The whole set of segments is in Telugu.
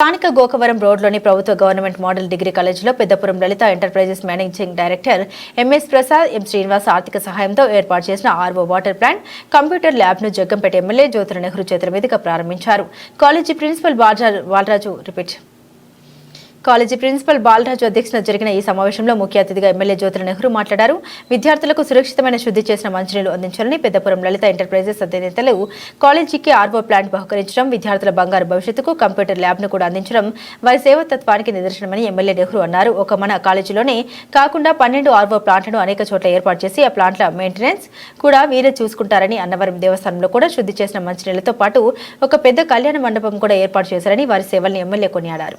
స్థానిక గోకవరం రోడ్లోని ప్రభుత్వ గవర్నమెంట్ మోడల్ డిగ్రీ కాలేజీలో Peddapuram Lalitha enterprises managing director MS Prasad M Srinivas ఆర్థిక సహాయంతో ఏర్పాటు చేసిన ఆర్వో వాటర్ ప్లాంట్ కంప్యూటర్ ల్యాబ్ను జగ్గంపేట ఎమ్మెల్యే జ్యోతుల నెహ్రూ చేతుల మీదుగా ప్రారంభించారు. College principal Balaraju repeat. College principal Balaraju అధ్యక్షతన జరిగిన ఈ సమావేశంలో ముఖ్య అతిథిగా ఎమ్మెల్యే జ్యోతుల నెహ్రూ మాట్లాడారు. విద్యార్థులకు సురక్షితమైన శుద్ధి చేసిన మంచినీళ్ళు అందించాలని పెద్దపురం లలిత ఎంటర్ప్రైజెస్ అధినేతలు కాలేజీకి ఆర్వో ప్లాంట్ బహుకరించడం విద్యార్థుల బంగారు భవిష్యత్తుకు కంప్యూటర్ ల్యాబ్ను కూడా అందించడం వారి సేవతత్వానికి నిదర్శనమని ఎమ్మెల్యే నెహ్రూ అన్నారు. ఒక మన కాలేజీలోనే కాకుండా పన్నెండు ఆర్వో ప్లాంట్లను అనేక చోట్ల ఏర్పాటు చేసి ఆ ప్లాంట్ల మెయింటెనెన్స్ కూడా వీరే చూసుకుంటారని అన్నవరం దేవస్థానంలో కూడా శుద్ధి చేసిన మంచినీళ్ళతో పాటు ఒక పెద్ద కళ్యాణ మండపం కూడా ఏర్పాటు చేశారని వారి సేవల్ని ఎమ్మెల్యే కొనియాడారు.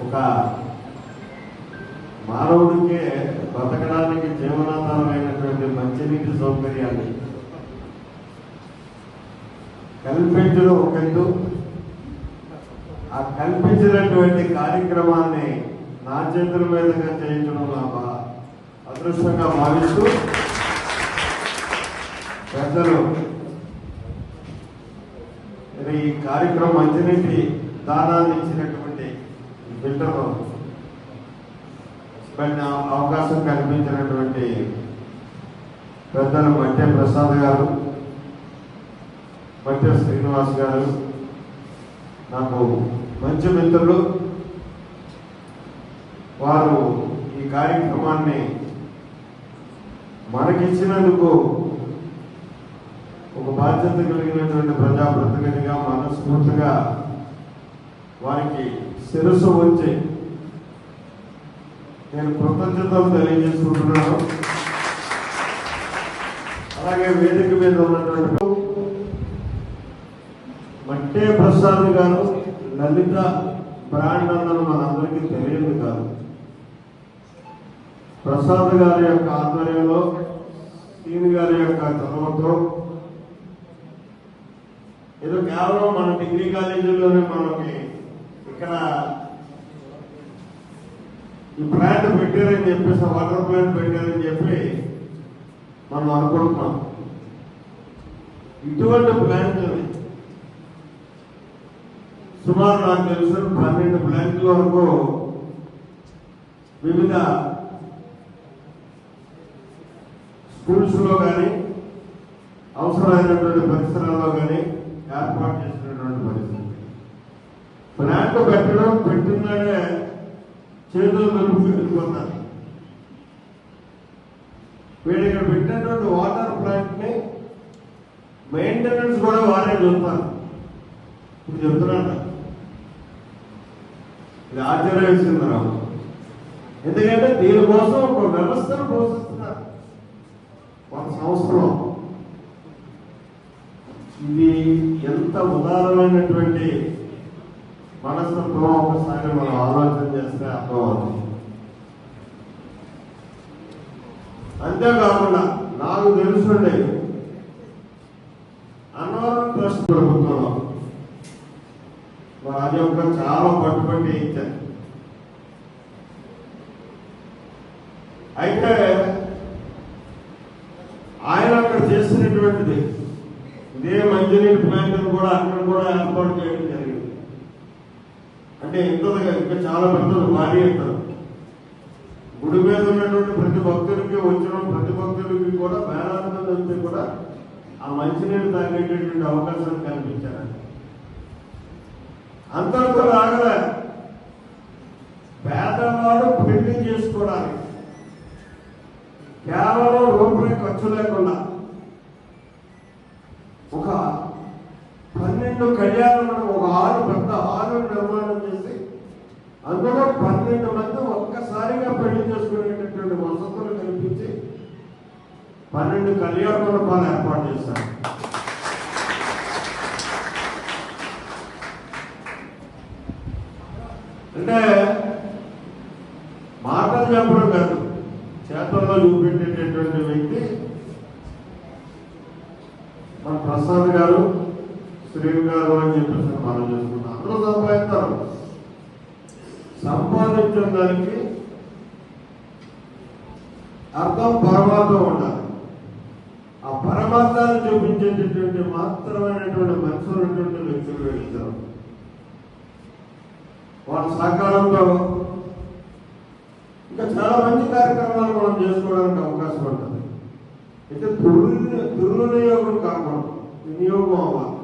ఒక మానవుడికే బతకడానికి జీవనాధారమైనటువంటి మంచినీటి సౌకర్యాన్ని కల్పించడం ఒక ఆ కల్పించినటువంటి కార్యక్రమాన్ని నా చేతుల మీదుగా చేయించడం నా అదృష్టంగా భావిస్తూ పెద్దలు ఈ కార్యక్రమం మంచినీటి దానాన్ని ఇచ్చినటువంటి వింటున్నాం పెట్టిన అవకాశం కల్పించినటువంటి పెద్దలు మధ్య ప్రసాద్ గారు మధ్య శ్రీనివాస్ గారు నాకు మంచి మిత్రులు. వారు ఈ కార్యక్రమాన్ని మనకిచ్చినందుకు ఒక బాధ్యత కలిగినటువంటి ప్రజాప్రతినిధిగా మనస్ఫూర్తిగా వారికి శిరస్సు వచ్చి నేను కృతజ్ఞతలు తెలియజేసుకుంటున్నాను. అలాగే వేదిక మీద ఉన్నటువంటి మట్టే ప్రసాద్ గారు లలిత బ్రాండ్ అన్నది మనందరికీ తెలియదు కాదు. ప్రసాద్ గారి యొక్క ఆధ్వర్యంలో సీని గారి యొక్క చదవంతో ఏదో కేవలం మన డిగ్రీ కాలేజీలోనే మనకి ఇక్కడ ఈ ప్లాంట్ పెట్టారని చెప్పేసి వాటర్ ప్లాంట్ పెట్టారని చెప్పి మనం అనుకుంటున్నాం. ఇటువంటి ప్లాంట్లని సుమారు నాకు తెలిసిన పన్నెండు ప్లాంట్ల వరకు వివిధ స్కూల్స్లో కానీ అవసరమైనటువంటి పరిసరాల్లో కానీ ఏర్పాటు చేసి ప్లాంట్ పెట్టడం పెట్టిందనే చేతులు కలుపు వెళ్ళిపోతారు. వీళ్ళు ఇక్కడ పెట్టినటువంటి వాటర్ ప్లాంట్ని మెయింటెనెన్స్ కూడా వారే చూస్తారు. ఇప్పుడు చెప్తున్నాను. ఇది ఆశ్చర్యం వేసింది నాకు ఎందుకంటే దీనికోసం ఒక వ్యవస్థను పోషిస్తున్నారు. ఒక సంవత్సరం ఇది ఎంత ఉదారమైనటువంటి మనస్తత్వం ఒకసారి మనం ఆలోచన చేస్తే అర్థమవుతుంది. అంతేకాకుండా నాకు తెలుసుండే అన్నవరం ట్రస్ట్ ప్రభుత్వంలో. మరి అది ఒక చాలా పట్టుబట్టి ఇచ్చారు అయితే ఆయన అక్కడ చేసినటువంటిది ఇదే మంచినీటి ప్లాంట్ కూడా అక్కడ కూడా ఏర్పాటు చేయడం జరిగింది. అంటే ఇంతగా ఇంకా చాలా పెద్దలు భారీ అంటారు గుడి మీద ఉన్నటువంటి ప్రతి భక్తులకి వచ్చిన ప్రతి భక్తులకి కూడా వేలాది మంది కూడా ఆ మంచినీళ్ళు తాగేటటువంటి అవకాశం కల్పించారు. అంతటితో రాగలే. పేదవాడు పెళ్ళి చేసుకోవడానికి కేవలం రూపాయి ఖర్చు లేకుండా ఒక పన్నెండు కళ్యాణ కళ్యాణం ఒక హాలు పెద్ద హాలు నిర్మాణం చేసి అందులో పన్నెండు మంది ఒక్కసారిగా పెళ్ళి చేసుకునేటటువంటి వసతులు కల్పించి పన్నెండు కళ్యాణ మండపాలు ఏర్పాటు చేశారు. అంటే మాటలు చెప్పడం కాదు చేతల్లో చూపెట్టేటటువంటి వ్యక్తి మన ప్రసాద్ గారు శ్రీను గారు అని చెప్పేసి మనం చేసుకుంటాం. అందరూ సంపాదిస్తారు. సంపాదించడం దానికి అర్థం పరమాత్మ ఉండాలి. ఆ పరమార్థాన్ని చూపించేటటువంటి మాత్రమైనటువంటి మనసు ఉన్నటువంటి వ్యక్తులు వెళ్తారు. వాళ్ళ సహకారంతో ఇంకా చాలా మంచి కార్యక్రమాలు మనం చేసుకోవడానికి అవకాశం ఉంటుంది. అయితే దుర్ దుర్వినియోగం కాకుండా వినియోగం అవ్వాలి.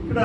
ఇక్కడ